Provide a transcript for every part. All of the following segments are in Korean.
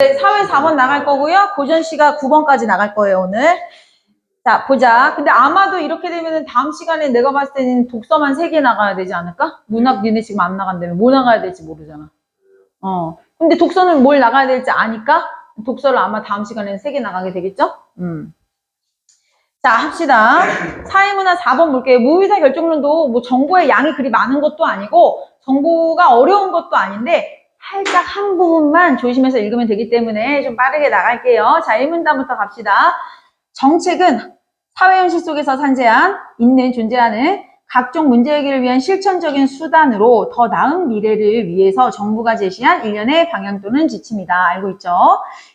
네, 사회 4번 나갈 거고요. 고전 씨가 9번까지 나갈 거예요, 오늘. 자, 보자. 근데 아마도 이렇게 되면은 다음 시간에 내가 봤을 때는 독서만 3개 나가야 되지 않을까? 문학 니네 지금 안 나간다면 뭐 나가야 될지 모르잖아. 어. 근데 독서는 뭘 나가야 될지 아니까 독서를 아마 다음 시간에는 3개 나가게 되겠죠? 음. 자, 합시다. 사회문화 4번 볼게요. 무의사 결정론도 뭐 정보의 양이 그리 많은 것도 아니고 정보가 어려운 것도 아닌데 살짝 한 부분만 조심해서 읽으면 되기 때문에 좀 빠르게 나갈게요. 자, 1문단부터 갑시다. 정책은 사회현실 속에서 산재한, 있는, 존재하는 각종 문제 해결을 위한 실천적인 수단으로 더 나은 미래를 위해서 정부가 제시한 일련의 방향 또는 지침이다. 알고 있죠?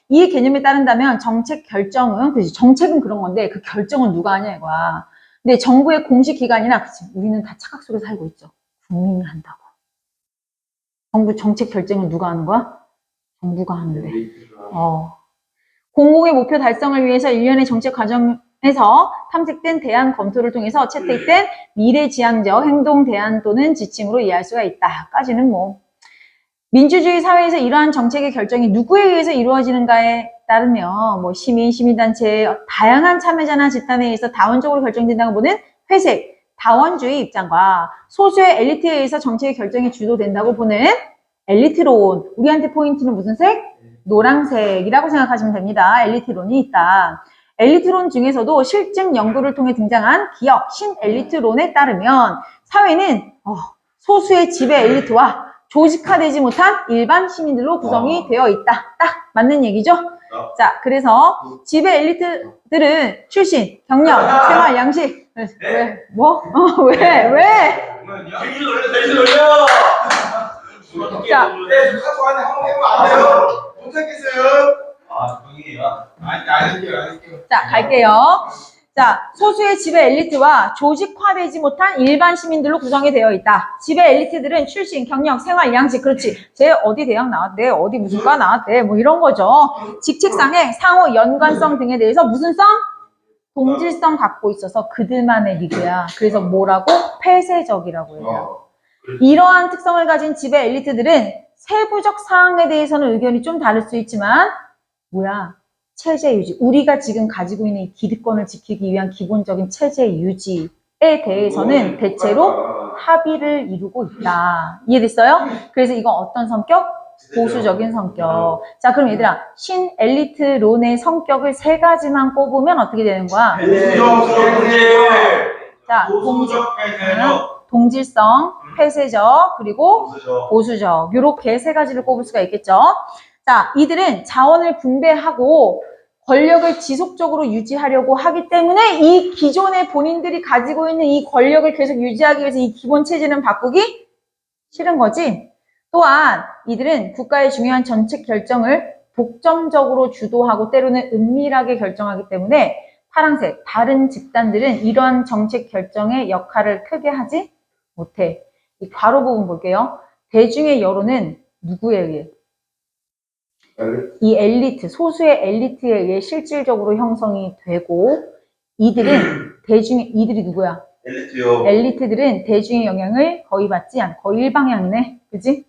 이 개념에 따른다면 정책 결정은, 그지 정책은 그런 건데 그 결정은 누가 하냐 이거야. 근데 정부의 공식 기관이나, 그치, 우리는 다 착각 속에 살고 있죠. 국민이 한다고. 정부 정책 결정은 누가 하는 거야? 정부가 하는데. 어. 공공의 목표 달성을 위해서 일련의 정책 과정에서 탐색된 대안 검토를 통해서 채택된 미래지향적 행동 대안 또는 지침으로 이해할 수가 있다. 까지는 뭐. 민주주의 사회에서 이러한 정책의 결정이 누구에 의해서 이루어지는가에 따르면 뭐 시민, 시민단체, 다양한 참여자나 집단에 의해서 다원적으로 결정된다고 보는 회색, 다원주의 입장과 소수의 엘리트에 의해서 정책의 결정이 주도된다고 보는 엘리트론. 우리한테 포인트는 무슨 색? 노란색이라고 생각하시면 됩니다. 엘리트론이 있다. 엘리트론 중에서도 실증 연구를 통해 등장한 기억, 신엘리트론에 따르면 사회는 어, 소수의 지배 엘리트와 조직화되지 못한 일반 시민들로 구성이 되어 있다. 딱 맞는 얘기죠? 자, 그래서 지배 엘리트들은 출신, 경력, 생활, 양식. 왜? 왜? 뭐? 어, 왜? 왜? 정신 돌려, 정신 돌려. 자. 네, 저 카톡 안에 한번 해보면 안 돼요? 못하겠어요? 아, 형이야. 아니, 안 할게요, 안 할게요. 자, 갈게요. 자, 소수의 지배 엘리트와 조직화되지 못한 일반 시민들로 구성이 되어 있다. 지배 엘리트들은 출신, 경력, 생활, 양식, 그렇지. 쟤 어디 대학 나왔대, 어디 무슨 과 나왔대, 뭐 이런 거죠. 직책상의 상호 연관성 등에 대해서 무슨 성? 동질성 갖고 있어서 그들만의 리그야. 그래서 뭐라고? 폐쇄적이라고 해요. 이러한 특성을 가진 지배 엘리트들은 세부적 사항에 대해서는 의견이 좀 다를 수 있지만 뭐야? 체제 유지. 우리가 지금 가지고 있는 이 기득권을 지키기 위한 기본적인 체제 유지에 대해서는 대체로 합의를 이루고 있다. 이해됐어요? 그래서 이건 어떤 성격? 보수적인 성격. 자, 그럼 얘들아, 신 엘리트론의 성격을 세 가지만 꼽으면 어떻게 되는 거야? 자, 동질, 동질성, 폐쇄적, 그리고 보수적. 이렇게 세 가지를 꼽을 수가 있겠죠. 자, 이들은 자원을 분배하고 권력을 지속적으로 유지하려고 하기 때문에 이 기존의 본인들이 가지고 있는 이 권력을 계속 유지하기 위해서 이 기본 체제는 바꾸기 싫은 거지. 또한 이들은 국가의 중요한 정책 결정을 독점적으로 주도하고 때로는 은밀하게 결정하기 때문에 파란색, 다른 집단들은 이러한 정책 결정의 역할을 크게 하지 못해. 이 괄호 부분 볼게요. 대중의 여론은 누구에 의해? 이 엘리트, 소수의 엘리트에 의해 실질적으로 형성이 되고 이들은 대중의, 이들이 누구야? 엘리트요. 엘리트들은 대중의 영향을 거의 받지 않고 거의 일방향이네. 그지?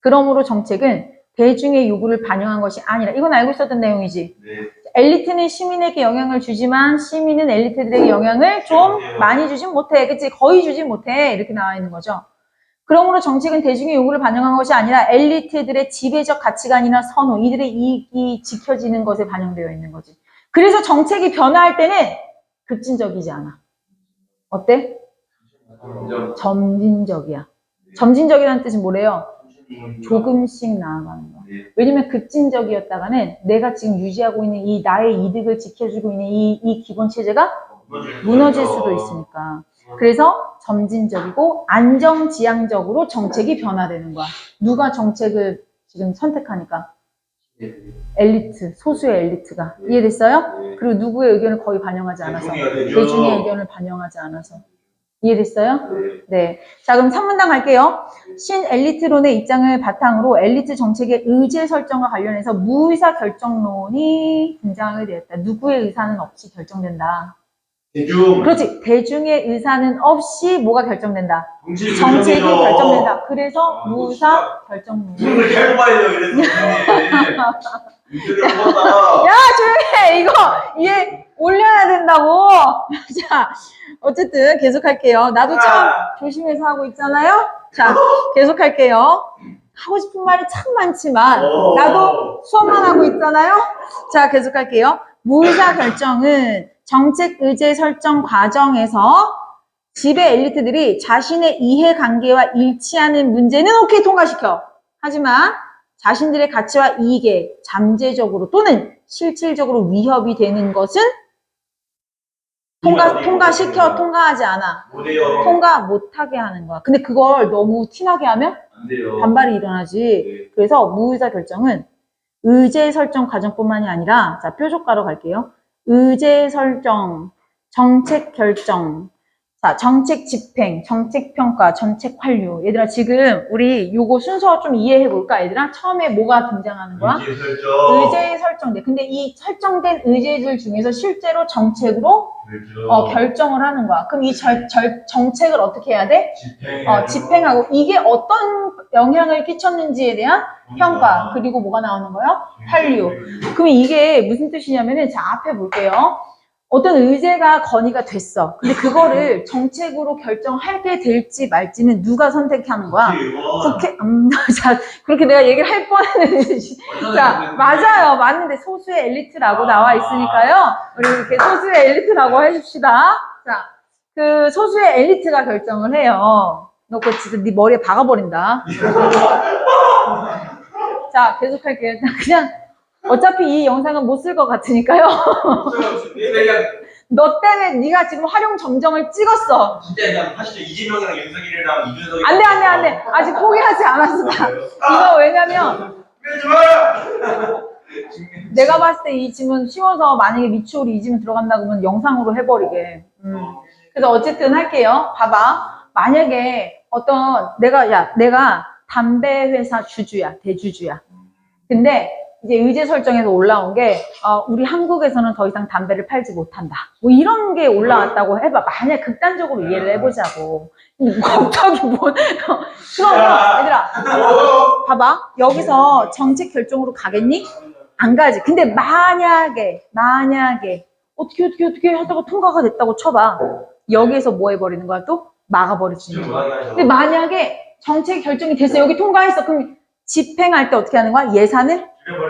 그러므로 정책은 대중의 요구를 반영한 것이 아니라 이건 알고 있었던 내용이지. 네. 엘리트는 시민에게 영향을 주지만 시민은 엘리트들에게 영향을 좀 많이 주진 못해. 그치? 거의 주진 못해. 이렇게 나와 있는 거죠. 그러므로 정책은 대중의 요구를 반영한 것이 아니라 엘리트들의 지배적 가치관이나 선호, 이들의 이익이 지켜지는 것에 반영되어 있는 거지. 그래서 정책이 변화할 때는 급진적이지 않아. 어때? 점진적이야. 점진적이라는 뜻은 뭐래요? 조금씩 나아가는 거. 네. 왜냐면 급진적이었다가는 내가 지금 유지하고 있는 이 나의 이득을 지켜주고 있는 이, 이 기본 체제가 무너질 수도 있으니까. 그래서 점진적이고 안정지향적으로 정책이 변화되는 거야. 누가 정책을 지금 선택하니까? 엘리트, 소수의 엘리트가. 이해됐어요? 그리고 누구의 의견을 거의 반영하지 않아서. 대중의 의견을 반영하지 않아서. 이해됐어요? 네. 자, 그럼 3문단 갈게요. 신 엘리트론의 입장을 바탕으로 엘리트 정책의 의제 설정과 관련해서 무의사 결정론이 등장하게 되었다. 누구의 의사는 없이 결정된다. 대중. 그렇지. 대중의 의사는 없이 뭐가 결정된다. 정치 정책이. 결정된다. 그래서 아, 무사 뽑아야 돼요, 이래서. 윤석열 뽑았다. 야, 조용해! 이거, 얘 올려야 된다고! 자, 어쨌든 계속 할게요. 나도 참 조심해서 하고 있잖아요? 자, 계속 할게요. 하고 싶은 말이 참 많지만, 오. 나도 수업만 하고 있잖아요? 자, 계속 할게요. 무의사 결정은 정책 의제 설정 과정에서 지배 엘리트들이 자신의 이해관계와 일치하는 문제는 오케이 통과시켜. 하지만 자신들의 가치와 이익에 잠재적으로 또는 실질적으로 위협이 되는 것은 통과, 통과시켜 통과하지 않아. 못해요. 통과 못하게 하는 거야. 근데 그걸 너무 티나게 하면. 반발이 일어나지. 네. 그래서 무의사 결정은 의제 설정 과정뿐만이 아니라 자 뾰족가로 갈게요. 의제 설정, 정책 결정, 자 정책 집행, 정책 평가, 정책 완료. 얘들아 지금 우리 요거 순서 좀 이해해 볼까? 얘들아 처음에 뭐가 등장하는 거야? 의제 설정. 의제 설정돼. 근데 이 설정된 의제들 중에서 실제로 정책으로 그렇죠. 어, 결정을 하는 거야. 그럼 이 절, 절- 정책을 어떻게 해야 돼? 집행. 어, 집행하고 이게 어떤 영향을 끼쳤는지에 대한 평가 그리고 뭐가 나오는 거예요? 한류. 그럼 이게 무슨 뜻이냐면은 자 앞에 볼게요. 어떤 의제가 건의가 됐어. 근데 그거를 정책으로 결정하게 될지 말지는 누가 선택하는 거야? 국회, 음, 자, 그렇게 내가 얘기를 할 뻔했는데. 자, 맞아요. 맞는데 소수의 엘리트라고 나와 있으니까요. 우리 이렇게 소수의 엘리트라고 해줍시다. 자, 그 소수의 엘리트가 결정을 해요. 너 그거 진짜 네 머리에 박아버린다. 자, 계속할게요. 그냥 어차피 이 영상은 못 쓸 것 같으니까요. 너 때문에 네가 지금 활용 점정을 찍었어. 진짜 하시죠. 이재명이랑 윤석열이랑 이준석이. 안 돼, 안 돼, 안 돼. 아직 포기하지 않았어. 나. 이거 왜냐면! 내가 봤을 때 이 질문 쉬워서 만약에 미추홀이 이 질문 들어간다고 하면 영상으로 해버리게. 음. 그래서 어쨌든 할게요. 봐봐. 만약에 어떤 내가 야 내가 담배 회사 주주야 대주주야. 근데 이제 의제 설정에서 올라온 게 어, 우리 한국에서는 더 이상 담배를 팔지 못한다. 뭐 이런 게 올라왔다고 해봐. 만약 극단적으로 이해를 해보자고. 근데 갑자기 뭐 그럼 얘들아 봐봐. 여기서 정책 결정으로 가겠니? 안 가지. 근데 만약에, 만약에, 어떻게, 어떻게, 어떻게 하다가 통과가 됐다고 쳐봐. 여기에서 뭐 해버리는 거야? 또? 막아버리지. 근데 만약에 정책 결정이 됐어. 여기 통과했어. 그럼 집행할 때 어떻게 하는 거야? 예산을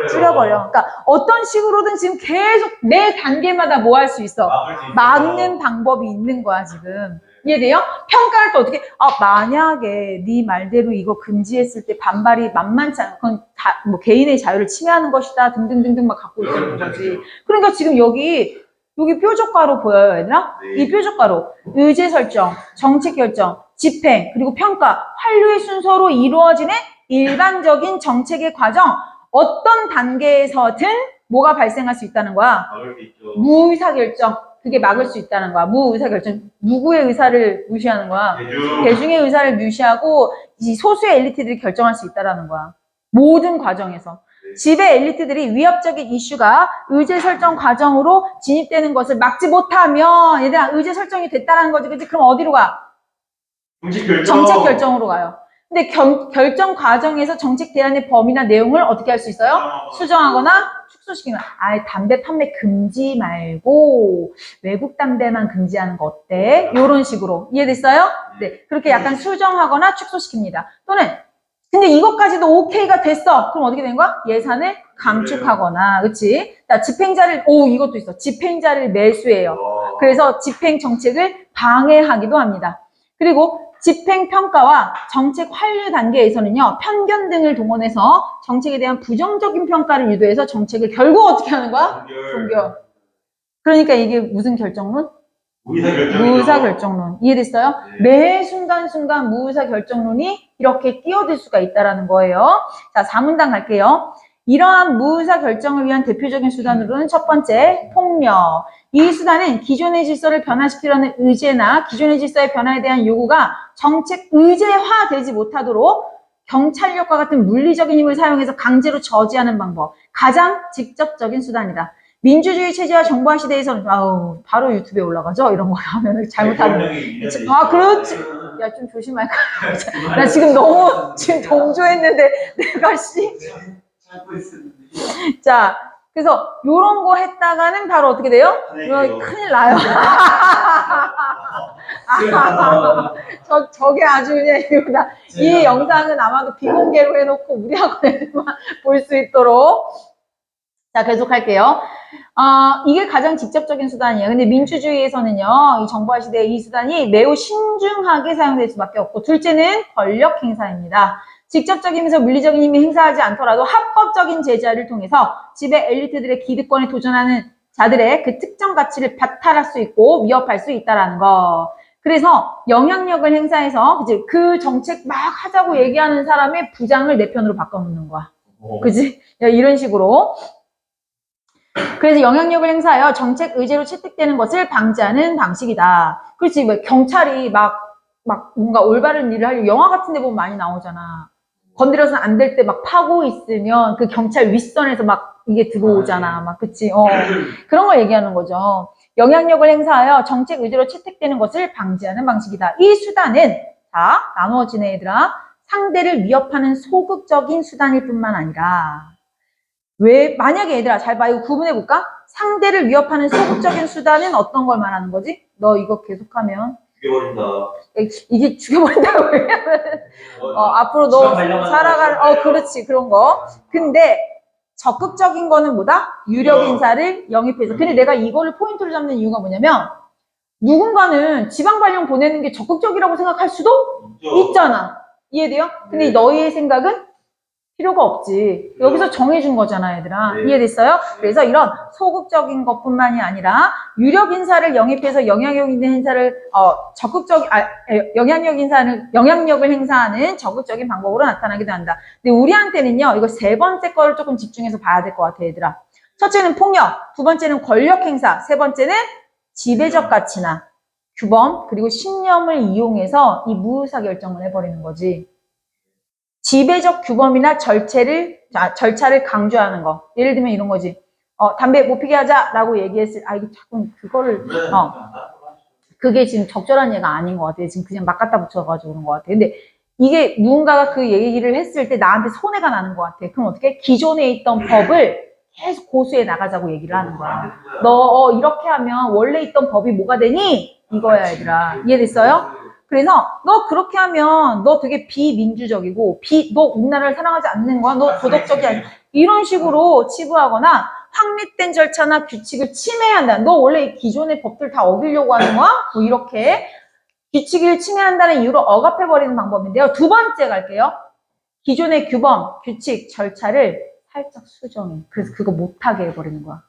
줄여버려. 그러니까 어떤 식으로든 지금 계속 매 단계마다 뭐 할 수 있어? 막는 방법이 있는 거야, 지금. 이해돼요? 평가할 때 어떻게, 아, 만약에 네 말대로 이거 금지했을 때 반발이 만만치 않아. 그건 다, 뭐 개인의 자유를 침해하는 것이다. 등등등등 막 갖고 있는 거지. 그러니까 지금 여기, 여기 뾰족가로 보여요, 얘들아? 이 뾰족가로 의제 설정, 정책 결정, 집행, 그리고 평가, 환류의 순서로 이루어지는 일반적인 정책의 과정, 어떤 단계에서든 뭐가 발생할 수 있다는 거야. 막을 수 있죠. 무의사 결정. 그게 막을 수 있다는 거야. 무의사 결정. 누구의 의사를 무시하는 거야? 대중. 대중의 의사를 무시하고 이 소수의 엘리트들이 결정할 수 있다라는 거야. 모든 과정에서. 네. 지배 엘리트들이 위협적인 이슈가 의제 설정 과정으로 진입되는 것을 막지 못하면 얘들아 의제 설정이 됐다라는 거지. 그치? 그럼 어디로 가? 정책 결정. 정책 결정으로 가요. 근데 결, 결정 과정에서 정책 대안의 범위나 내용을 어떻게 할 수 있어요? 수정하거나 축소시키면 아예 담배 판매 금지 말고 외국 담배만 금지하는 거 어때? 이런 식으로 이해됐어요? 네 그렇게 약간 수정하거나 축소시킵니다. 또는 근데 이것까지도 오케이가 됐어. 그럼 어떻게 된 거야? 예산을 감축하거나 그치? 자 집행자를 오 이것도 있어. 집행자를 매수해요. 어. 그래서 집행 정책을 방해하기도 합니다. 그리고 집행 평가와 정책 환류 단계에서는요, 편견 등을 동원해서 정책에 대한 부정적인 평가를 유도해서 정책을 결국 어떻게 하는 거야? 종결. 그러니까 이게 무슨 결정론? 무의사 결정. 무의사 결정론. 이해됐어요? 매 순간순간 무의사 결정론이 이렇게 끼어들 수가 있다라는 거예요. 자, 4문단 갈게요. 이러한 무의사 결정을 위한 대표적인 수단으로는 첫 번째, 폭력. 이 수단은 기존의 질서를 변화시키려는 의제나 기존의 질서의 변화에 대한 요구가 정책 의제화되지 못하도록 경찰력과 같은 물리적인 힘을 사용해서 강제로 저지하는 방법. 가장 직접적인 수단이다. 민주주의 체제와 정부화 시대에서는 아우 바로 유튜브에 올라가죠 이런 거 하면 잘못하면 아 그렇지 야 좀 조심할까 나 지금 너무 지금 동조했는데 내가 씨 있었는데. 자, 그래서 요런 거 했다가는 바로 어떻게 돼요? 이거 큰일 나요. 저, 저게 아주 그냥 이거다. 이 영상은 아마도 비공개로 해놓고 우리 학원에만 볼 수 있도록. 자, 계속 할게요. 어, 이게 가장 직접적인 수단이에요. 근데 민주주의에서는요, 이 정부화 시대에 이 수단이 매우 신중하게 사용될 수밖에 없고, 둘째는 권력 행사입니다. 직접적이면서 물리적인 힘이 행사하지 않더라도 합법적인 제재를 통해서 지배 엘리트들의 기득권에 도전하는 자들의 그 특정 가치를 바탈할 수 있고 위협할 수 있다라는 거. 그래서 영향력을 행사해서 그지 그 정책 막 하자고 얘기하는 사람의 부장을 내 편으로 바꿔놓는 거야. 그지? 야, 이런 식으로. 그래서 영향력을 행사하여 정책 의제로 채택되는 것을 방지하는 방식이다. 그렇지, 뭐 경찰이 막, 막 뭔가 올바른 일을 하려고 영화 같은 데 보면 많이 나오잖아. 건드려서는 안될 때 막 파고 있으면 그 경찰 윗선에서 막 이게 들어오잖아. 막, 그치? 어. 그런 걸 얘기하는 거죠. 영향력을 행사하여 정책 의제로 채택되는 것을 방지하는 방식이다. 이 수단은, 자, 나누어지네, 얘들아. 상대를 위협하는 소극적인 수단일 뿐만 아니라, 왜, 만약에 얘들아, 잘 봐. 이거 구분해 볼까? 상대를 위협하는 소극적인 수단은 어떤 걸 말하는 거지? 너 이거 계속하면. 죽여버린다. 이게 죽여버린다고 해. 어, 앞으로 너 살아가는, 어, 그렇지, 그런 거. 근데 적극적인 거는 뭐다? 유력 인사를 영입해서. 근데 내가 이거를 포인트로 잡는 이유가 뭐냐면, 누군가는 지방 발령 보내는 게 적극적이라고 생각할 수도 있잖아. 이해돼요? 근데 네. 너희의 생각은 필요가 없지. 여기서 정해준 거잖아, 얘들아. 네. 이해됐어요? 그래서 이런 소극적인 것뿐만이 아니라 유력 인사를 영입해서 영향력 있는 인사를 어 적극적 아 에, 영향력 인사를 영향력을 행사하는 적극적인 방법으로 나타나기도 한다. 근데 우리한테는요, 이거 세 번째 거를 조금 집중해서 봐야 될 것 같아, 얘들아. 첫째는 폭력, 두 번째는 권력 행사, 세 번째는 지배적 가치나 규범 그리고 신념을 이용해서 이 무의사 결정을 해버리는 거지. 지배적 규범이나 절차를 자, 절차를 강조하는 거. 예를 들면 이런 거지. 어, 담배 못 피게 하자라고 얘기했을 아 이게 자꾸 그거를 어. 그게 지금 적절한 예가 아닌 것 같아요. 지금 그냥 막 갖다 붙여가지고 그런 것 같아요. 근데 이게 누군가가 그 얘기를 했을 때 나한테 손해가 나는 것 같아. 그럼 어떻게? 기존에 있던 법을 계속 고수해 나가자고 얘기를 하는 거야. 너 어, 이렇게 하면 원래 있던 법이 뭐가 되니? 이거야, 얘들아. 이해됐어요? 그래서 너 그렇게 하면 너 되게 비민주적이고 비, 너 우리나라를 사랑하지 않는 거야. 너 도덕적이 아니 이런 식으로 치부하거나 확립된 절차나 규칙을 침해한다. 너 원래 이 기존의 법들 다 어기려고 하는 거야? 뭐 이렇게 규칙을 침해한다는 이유로 억압해버리는 방법인데요. 두 번째 갈게요. 기존의 규범, 규칙, 절차를 살짝 수정해. 그래서 그거 못하게 해버리는 거야.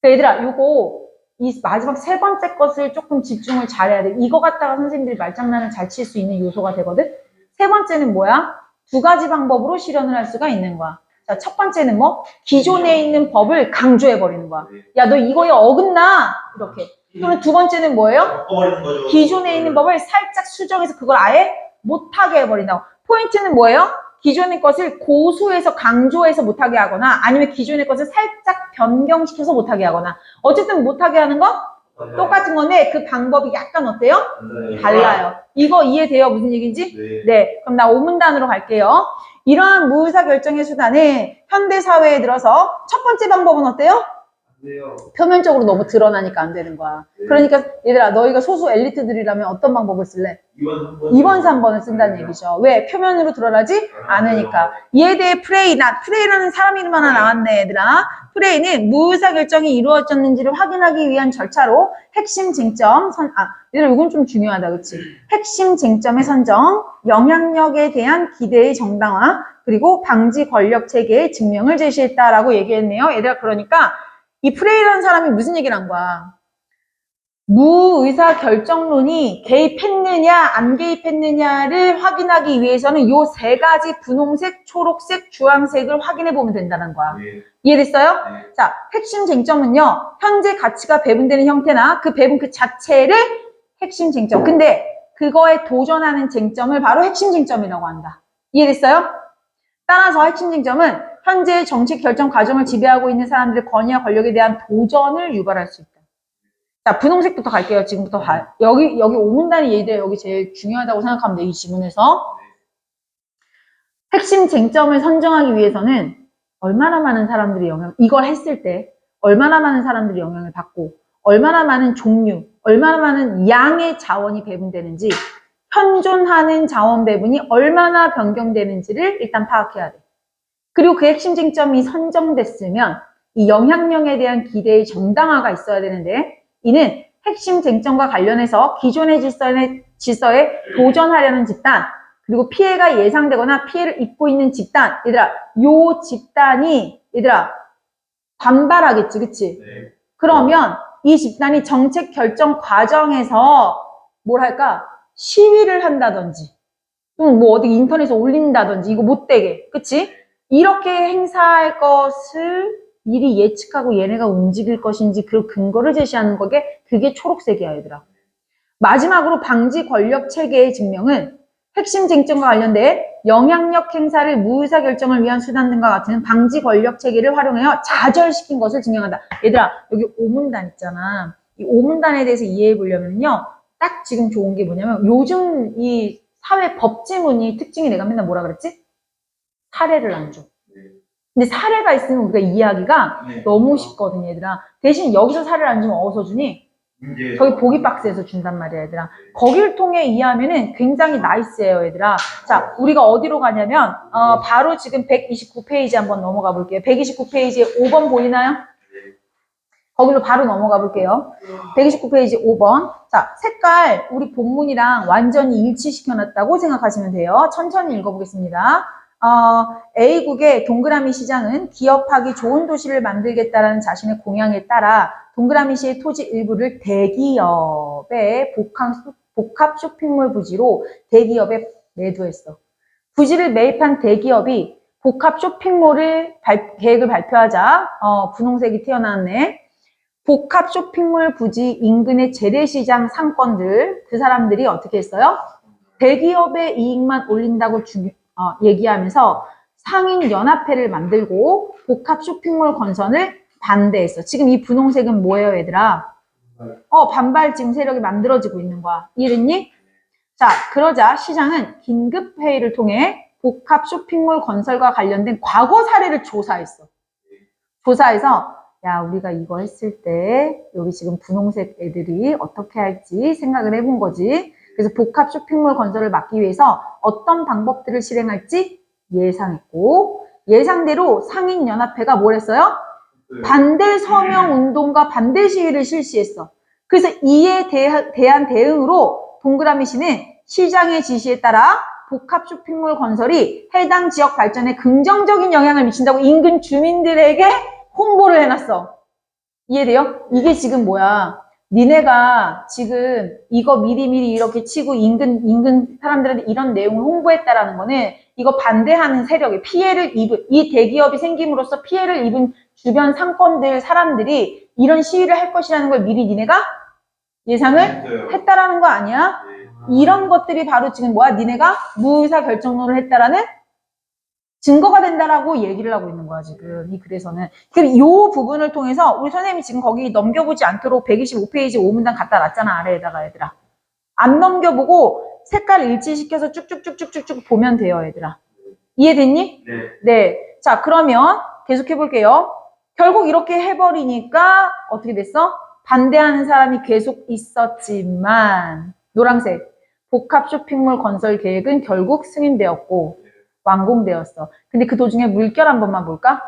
그러니까 얘들아, 요거 이 마지막 세 번째 것을 조금 집중을 잘해야 돼. 이거 갖다가 선생님들이 말장난을 잘 칠 수 있는 요소가 되거든. 세 번째는 뭐야? 두 가지 방법으로 실현을 할 수가 있는 거야. 자, 첫 번째는 뭐? 기존에 있는 법을 강조해 버리는 거야. 야, 너 이거에 어긋나! 이렇게. 또는 두 번째는 뭐예요? 기존에 있는 법을 살짝 수정해서 그걸 아예 못하게 해버린다고. 포인트는 뭐예요? 기존의 것을 고수해서 강조해서 못하게 하거나 아니면 기존의 것을 살짝 변경시켜서 못하게 하거나 어쨌든 못하게 하는 거 똑같은 건데 그 방법이 약간 어때요? 달라요. 이거 이해돼요? 무슨 얘기인지? 네. 네. 그럼 나 오문단으로 갈게요. 이러한 무의사 결정의 수단은 현대 사회에 들어서 첫 번째 방법은 어때요? 표면적으로 너무 드러나니까 안 되는 거야. 그러니까 얘들아 너희가 소수 엘리트들이라면 어떤 방법을 쓸래? 2번, 2번, 3번을 쓴다는 얘기죠. 왜? 표면으로 드러나지 않으니까. 이에 대해 프레이, 나 프레이라는 사람 이름 하나 나왔네, 얘들아. 프레이는 무의사 결정이 이루어졌는지를 확인하기 위한 절차로 핵심 쟁점, 선, 아, 얘들아, 이건 좀 중요하다, 그치? 핵심 쟁점의 선정, 영향력에 대한 기대의 정당화, 그리고 방지 권력 체계의 증명을 제시했다라고 얘기했네요. 얘들아, 그러니까 이 프레이라는 사람이 무슨 얘기를 한 거야? 무의사 결정론이 개입했느냐 안 개입했느냐를 확인하기 위해서는 요 세 가지 분홍색, 초록색, 주황색을 확인해 보면 된다는 거야. 네. 이해됐어요? 네. 자, 핵심 쟁점은요. 현재 가치가 배분되는 형태나 그 배분 그 자체를 핵심 쟁점. 근데 그거에 도전하는 쟁점을 바로 핵심 쟁점이라고 한다. 이해됐어요? 따라서 핵심 쟁점은 현재 정책 결정 과정을 지배하고 있는 사람들의 권위와 권력에 대한 도전을 유발할 수 있다. 자, 분홍색부터 갈게요. 지금부터 가. 여기, 여기 오문단이 얘들 여기 제일 중요하다고 생각하면 돼. 이 지문에서. 핵심 쟁점을 선정하기 위해서는 얼마나 많은 사람들이 영향, 이걸 했을 때 얼마나 많은 사람들이 영향을 받고 얼마나 많은 종류, 얼마나 많은 양의 자원이 배분되는지 현존하는 자원 배분이 얼마나 변경되는지를 일단 파악해야 돼. 그리고 그 핵심 쟁점이 선정됐으면 이 영향력에 대한 기대의 정당화가 있어야 되는데 이는 핵심 쟁점과 관련해서 기존의 질서에, 질서에 도전하려는 집단 그리고 피해가 예상되거나 피해를 입고 있는 집단 얘들아 요 집단이 얘들아 반발하겠지 그치? 네. 그러면 이 집단이 정책 결정 과정에서 뭘 할까? 시위를 한다든지, 또는 뭐 어디 인터넷에 올린다든지, 이거 못 되게. 그치? 이렇게 행사할 것을 미리 예측하고 얘네가 움직일 것인지 그 근거를 제시하는 거게 그게 초록색이야, 얘들아. 마지막으로 방지 권력 체계의 증명은 핵심 쟁점과 관련된 영향력 행사를 무의사 결정을 위한 수단 등과 같은 방지 권력 체계를 활용하여 좌절시킨 것을 증명한다. 얘들아, 여기 오문단 있잖아. 이 오문단에 대해서 이해해 보려면요. 딱 지금 좋은 게 뭐냐면 요즘 이 사회 법지문이 특징이 내가 맨날 뭐라 그랬지? 사례를 안 줘. 근데 사례가 있으면 우리가 이해하기가 네. 너무 쉽거든, 얘들아. 대신 여기서 사례를 안 주면 어디서 주니? 문제. 저기 보기 박스에서 준단 말이야, 얘들아. 거기를 통해 이해하면은 굉장히 나이스예요, 얘들아. 자, 우리가 어디로 가냐면, 어, 바로 지금 129페이지 한번 넘어가 볼게요. 129페이지에 5번 보이나요? 거기로 바로 넘어가 볼게요. 129페이지 5번. 자, 색깔, 우리 본문이랑 완전히 일치시켜 놨다고 생각하시면 돼요. 천천히 읽어보겠습니다. 어, A국의 동그라미 시장은 기업하기 좋은 도시를 만들겠다라는 자신의 공약에 따라 동그라미 시의 토지 일부를 대기업의 복합, 복합 쇼핑몰 부지로 대기업에 매도했어. 부지를 매입한 대기업이 복합 쇼핑몰을 발- 계획을 발표하자 어, 분홍색이 튀어나왔네. 복합 쇼핑몰 부지 인근의 재래시장 상권들 그 사람들이 어떻게 했어요? 대기업의 이익만 올린다고 주- 어, 얘기하면서 상인 연합회를 만들고 복합 쇼핑몰 건설을 반대했어. 지금 이 분홍색은 뭐예요, 얘들아? 어, 반발 지금 세력이 만들어지고 있는 거야. 이해됐니? 자, 그러자 시장은 긴급 회의를 통해 복합 쇼핑몰 건설과 관련된 과거 사례를 조사했어. 조사해서 야, 우리가 이거 했을 때 여기 지금 분홍색 애들이 어떻게 할지 생각을 해본 거지. 그래서 복합 쇼핑몰 건설을 막기 위해서 어떤 방법들을 실행할지 예상했고 예상대로 상인연합회가 뭘 했어요? 반대 서명 운동과 반대 시위를 실시했어. 그래서 이에 대한 대응으로 동그라미 씨는 시장의 지시에 따라 복합 쇼핑몰 건설이 해당 지역 발전에 긍정적인 영향을 미친다고 인근 주민들에게 홍보를 해놨어. 이해돼요? 이게 지금 뭐야? 니네가 지금 이거 미리미리 이렇게 치고 인근, 인근 사람들한테 이런 내용을 홍보했다라는 거는 이거 반대하는 세력이 피해를 입은, 이 대기업이 생김으로써 피해를 입은 주변 상권들, 사람들이 이런 시위를 할 것이라는 걸 미리 니네가 예상을 했다라는 거 아니야? 이런 것들이 바로 지금 뭐야? 니네가 무의사 결정론을 했다라는 증거가 된다라고 얘기를 하고 있는 거야, 지금. 이 글에서는. 그럼 이 부분을 통해서 우리 선생님이 지금 거기 넘겨보지 않도록 125페이지 5문단 갖다 놨잖아, 아래에다가 얘들아. 안 넘겨보고 색깔 일치시켜서 쭉쭉쭉쭉쭉쭉 보면 돼요, 얘들아. 이해됐니? 네. 네. 자, 그러면 계속 해볼게요. 결국 이렇게 해버리니까 어떻게 됐어? 반대하는 사람이 계속 있었지만, 노란색. 복합 쇼핑몰 건설 계획은 결국 승인되었고, 완공되었어. 근데 그 도중에 물결 한 번만 볼까?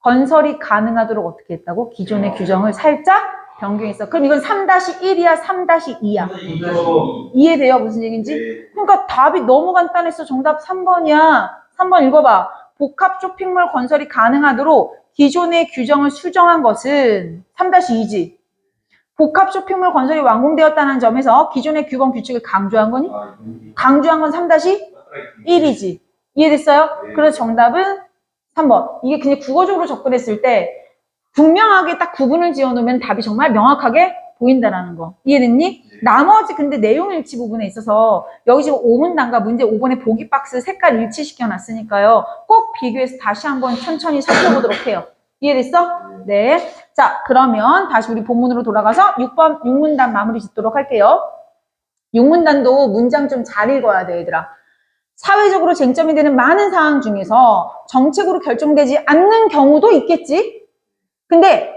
건설이 가능하도록 어떻게 했다고? 기존의 규정을 살짝 변경했어. 그럼 이건 3-1이야, 3-2야. 이거. 이해돼요? 무슨 얘기인지? 네. 그러니까 답이 너무 간단했어. 정답 3번이야. 3번 읽어봐. 복합 쇼핑몰 건설이 가능하도록 기존의 규정을 수정한 것은 3-2지. 복합 쇼핑몰 건설이 완공되었다는 점에서 기존의 규범 규칙을 강조한 거니? 아, 여기. 강조한 건 3-1이지. 이해됐어요? 네. 그래서 정답은 3번. 이게 그냥 국어적으로 접근했을 때 분명하게 딱 구분을 지어 놓으면 답이 정말 명확하게 보인다라는 거. 이해됐니? 나머지 근데 내용 일치 부분에 있어서 여기 지금 5문단과 문제 5번에 보기 박스 색깔 일치시켜 놨으니까요. 꼭 비교해서 다시 한번 천천히 살펴보도록 해요. 이해됐어? 네. 자, 그러면 다시 우리 본문으로 돌아가서 6번 6문단 마무리 짓도록 할게요. 6문단도 문장 좀 잘 읽어야 돼, 얘들아. 사회적으로 쟁점이 되는 많은 사항 중에서 정책으로 결정되지 않는 경우도 있겠지? 근데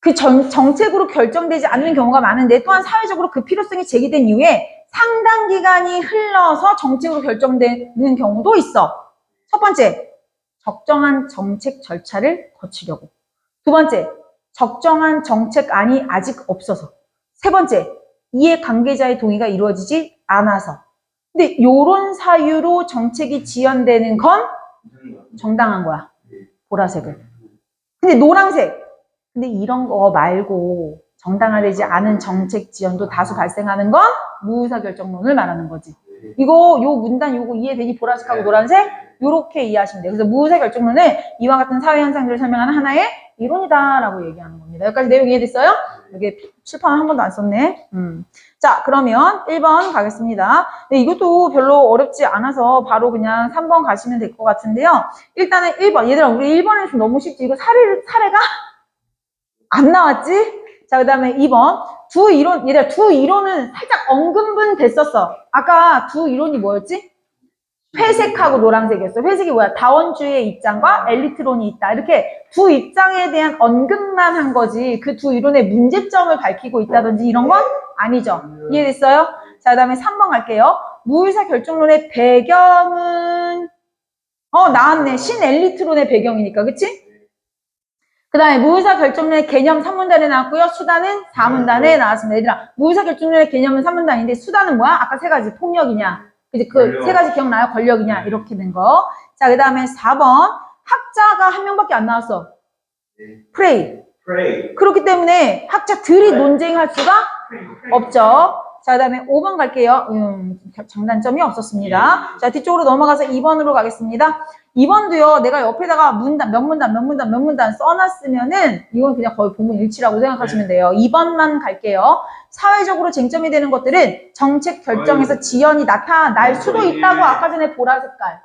그 정, 정책으로 결정되지 않는 경우가 많은데 또한 사회적으로 그 필요성이 제기된 이후에 상당 기간이 흘러서 정책으로 결정되는 경우도 있어. 첫 번째, 적정한 정책 절차를 거치려고. 두 번째, 적정한 정책안이 아직 없어서. 세 번째, 이해 관계자의 동의가 이루어지지 않아서. 근데 요런 사유로 정책이 지연되는 건 정당한 거야. 보라색을. 근데 노란색. 근데 이런 거 말고 정당화되지 않은 정책 지연도 다수 발생하는 건 무의사 결정론을 말하는 거지. 이거 요 문단 요거 이해되니 보라색하고 노란색 요렇게 이해하시면 돼요. 그래서 무의사 결정론은 이와 같은 사회 현상들을 설명하는 하나의 이론이다라고 얘기하는 겁니다. 여기까지 내용 이해됐어요? 여기 칠판을 한 번도 안 썼네. 음. 자, 그러면 1번 가겠습니다. 네, 이것도 별로 어렵지 않아서 바로 그냥 3번 가시면 될 것 같은데요. 일단은 1번. 얘들아, 우리 1번에서 너무 쉽지? 이거 사례, 사례가 안 나왔지? 자, 그 다음에 2번. 두 이론, 얘들아, 두 이론은 살짝 언급은 됐었어. 아까 두 이론이 뭐였지? 회색하고 노란색이었어. 회색이 뭐야? 다원주의 입장과 엘리트론이 있다. 이렇게 두 입장에 대한 언급만 한 거지. 그 두 이론의 문제점을 밝히고 있다든지 이런 건 아니죠. 이해됐어요? 자, 그 다음에 3번 갈게요. 무의사 결정론의 배경은, 어, 나왔네. 신엘리트론의 배경이니까, 그치? 그 다음에 무의사 결정론의 개념 3문단에 나왔고요. 수단은 4문단에 나왔습니다. 얘들아, 무의사 결정론의 개념은 3문단인데 수단은 뭐야? 아까 세 가지. 폭력이냐. 그지? 그 권력. 세 가지 기억나요? 권력이냐. 이렇게 된 거. 자, 그 다음에 4번. 학자가 한 명밖에 안 나왔어. 프레이. 프레이. 그렇기 때문에 학자들이 논쟁할 수가 없죠. 자, 그 다음에 5번 갈게요. 음, 장단점이 없었습니다. 자, 뒤쪽으로 넘어가서 2번으로 가겠습니다. 2번도요, 내가 옆에다가 문단, 몇 문단, 몇 문단, 몇 문단 써놨으면은, 이건 그냥 거의 본문 일치라고 생각하시면 돼요. 2번만 갈게요. 사회적으로 쟁점이 되는 것들은 정책 결정에서 지연이 나타날 수도 있다고 아까 전에 보라 색깔.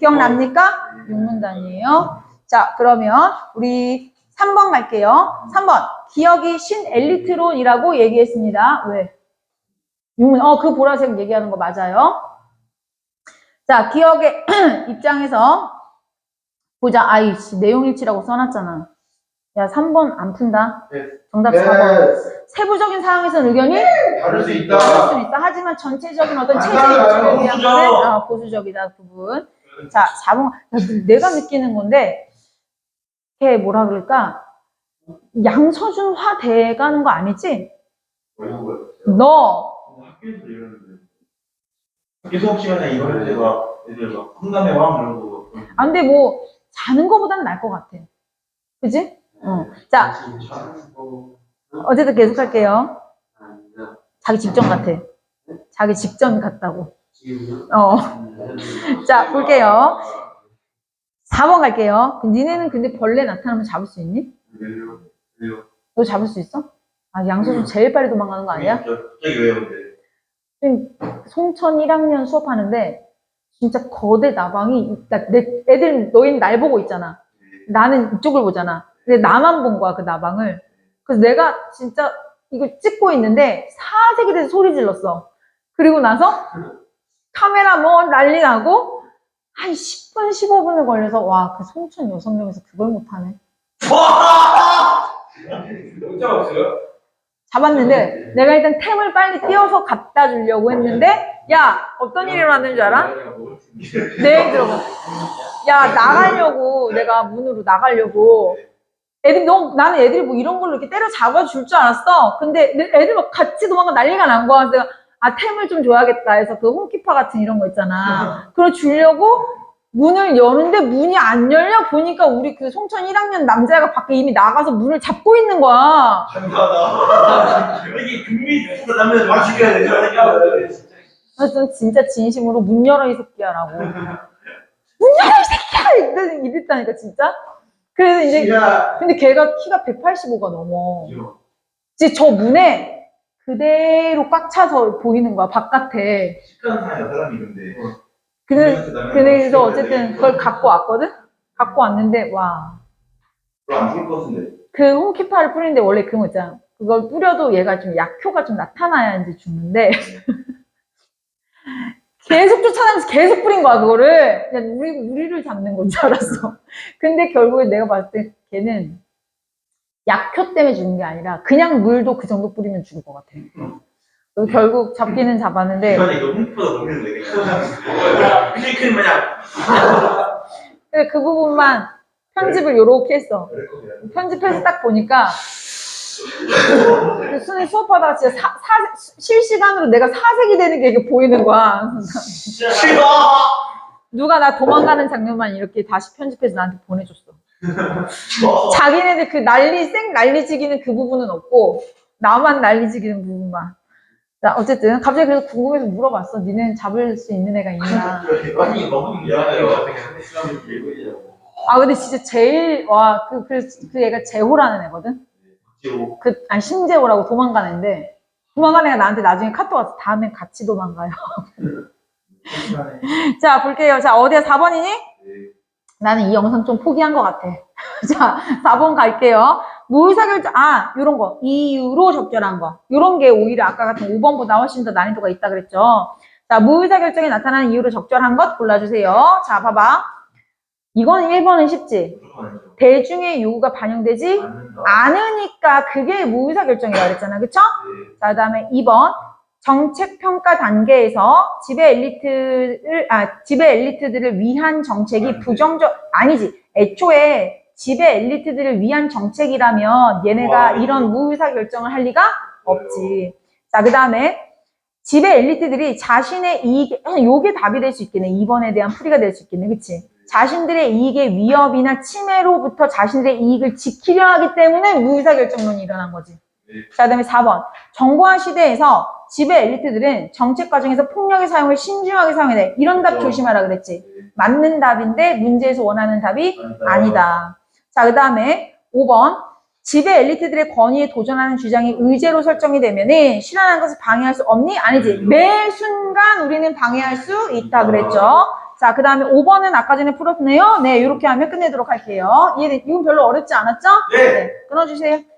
기억납니까? 6문단이에요. 자, 그러면 우리 3번 갈게요. 3번. 기억이 신엘리트론이라고 얘기했습니다. 왜? 6문, 어, 그 보라색 얘기하는 거 맞아요. 자, 기억의 입장에서 보자. 아이 씨, 내용 일치라고 써놨잖아. 야, 3번 안 푼다. 네. 정답 네. 4번. 세부적인 상황에서는 의견이 다를 수 다를 있다. 수 있다. 하지만 전체적인 어떤 안 체제 달라요. 구조에 대한 보수적. 것은 어, 보수적이다 부분. 자, 4번. 야, 내가 느끼는 건데, 걔 뭐라 그럴까? 양서준화 돼가는 거 아니지? 너 학교에서 이러는데. 수업 시간에 이거 할 때가 애들 막 흥남의 왕 거. 아, 근데 뭐, 자는 거보다는 나을 것 같아. 그지? 어. 자, 어쨌든 계속 할게요. 자기 직전 같아. 자기 직전 같다고. 어. 자, 볼게요. 4번 갈게요. 니네는 근데 벌레 나타나면 잡을 수 있니? 너 잡을 수 있어? 아, 양소준 제일 빨리 도망가는 거 아니야? 갑자기 왜요, 근데? 지금 송천 1학년 수업하는데 진짜 거대 나방이 나- 내 애들 너희는 날 보고 있잖아. 나는 이쪽을 보잖아. 근데 나만 본 거야 그 나방을. 그래서 내가 진짜 이거 찍고 있는데 사색이 돼서 소리 질렀어. 그리고 나서 카메라 뭐 난리 나고 한 10분 15분을 걸려서 와 그 송천 여섯 명에서 그걸 못하네. 문자 없어요? 잡았는데 내가 일단 템을 빨리 띄워서 갖다 주려고 했는데 야 어떤 일이 일어났는 줄 알아? 내 얘기 들어봐. 야, 나가려고, 내가 문으로 나가려고. 애들이 너무, 나는 애들이 뭐 이런 걸로 이렇게 때려 잡아 줄 줄 알았어. 근데 내- 애들 막 같이 도망가 난리가 난 거야. 그래서 내가, 아, 템을 좀 줘야겠다 해서 그 홈키퍼 같은 이런 거 있잖아. 그걸 주려고 문을 여는데 문이 안 열려 보니까 우리 그 송천 1학년 남자애가 밖에 이미 나가서 문을 잡고 있는 거야. 감사하다. 이게 나면. 그래서 전 진짜 진심으로 문 열어 이 새끼야라고. 문 열어 이 새끼야! 이랬- 이랬다니까 진짜. 그래서 이제 야, 근데 걔가 키가 185가 넘어. 이제 저 문에 그대로 꽉 차서 보이는 거야, 바깥에. 사야 사람이 근데. 그래, 그래서 어쨌든 그걸 갖고 왔거든? 갖고 왔는데, 와. 안 죽을 것 같은데. 그 홈키파를 뿌리는데 원래 그거 있잖아. 그걸 뿌려도 얘가 좀 약효가 좀 나타나야 이제 죽는데. 계속 쫓아다니면서 계속 뿌린 거야, 그거를. 그냥 우리, 우리를 잡는 건 줄 알았어. 근데 결국에 내가 봤을 때 걔는 약효 때문에 죽는 게 아니라 그냥 물도 그 정도 뿌리면 죽을 것 같아. 그래서 결국 잡기는 잡았는데. 이거 마냥. 근데 그 부분만 편집을 요렇게 했어. 거야. 편집해서 딱 보니까 그 수능 수업하다가 진짜 사, 사- 실시간으로 내가 사색이 되는 게 이렇게 보이는 거야. 싫어! 누가 나 도망가는 장면만 이렇게 다시 편집해서 나한테 보내줬어. 자기네들 그 난리 쌩 난리지기는 그 부분은 없고 나만 난리지기는 부분만. 자 어쨌든 갑자기 그래서 궁금해서 물어봤어. 니는 잡을 수 있는 애가 있냐? 아니, 너무 미안해요. 아 근데 진짜 제일 와그 그, 그 애가 재호라는 애거든. 그, 아니, 심재호라고 도망가는 애인데, 도망가는 애가 나한테 나중에 카톡 와서 다음엔 같이 도망가요. 자, 볼게요. 자, 어디야? 4번이니? 나는 이 영상 좀 포기한 것 같아. 자, 4번 갈게요. 무의사결정, 아, 요런 거. 이유로 적절한 거. 요런 게 오히려 아까 같은 5번보다 훨씬 더 난이도가 있다 그랬죠. 자, 무의사 결정이 나타나는 이유로 적절한 것 골라주세요. 자, 봐봐. 이건 1번은 쉽지. 대중의 요구가 반영되지 않으니까 그게 무의사 결정이라고 그랬잖아. 그쵸? 자, 그 다음에 2번. 정책 평가 단계에서 지배 엘리트를, 아, 지배 엘리트들을 위한 정책이 부정적, 아니지. 애초에 지배 엘리트들을 위한 정책이라면 얘네가 와, 이런 무의사 결정을 할 리가 없지. 자, 그 다음에 지배 엘리트들이 자신의 이익, 아, 요게 답이 될 수 있겠네. 2번에 대한 풀이가 될 수 있겠네. 그치? 자신들의 이익의 위협이나 침해로부터 자신들의 이익을 지키려 하기 때문에 무의사 결정론이 일어난 거지. 자, 그 다음에 4번. 정보화 시대에서 지배 엘리트들은 정책 과정에서 폭력의 사용을 신중하게 사용해야 돼. 이런 답 조심하라 그랬지. 맞는 답인데 문제에서 원하는 답이 아니다. 자, 그 다음에 5번. 지배 엘리트들의 권위에 도전하는 주장이 의제로 설정이 되면은 실현하는 것을 방해할 수 없니? 아니지. 매 순간 우리는 방해할 수 있다 그랬죠. 자, 그 다음에 5번은 아까 전에 풀었네요. 네, 이렇게 하면 끝내도록 할게요. 이해, 이건 별로 어렵지 않았죠? 네. 끊어주세요.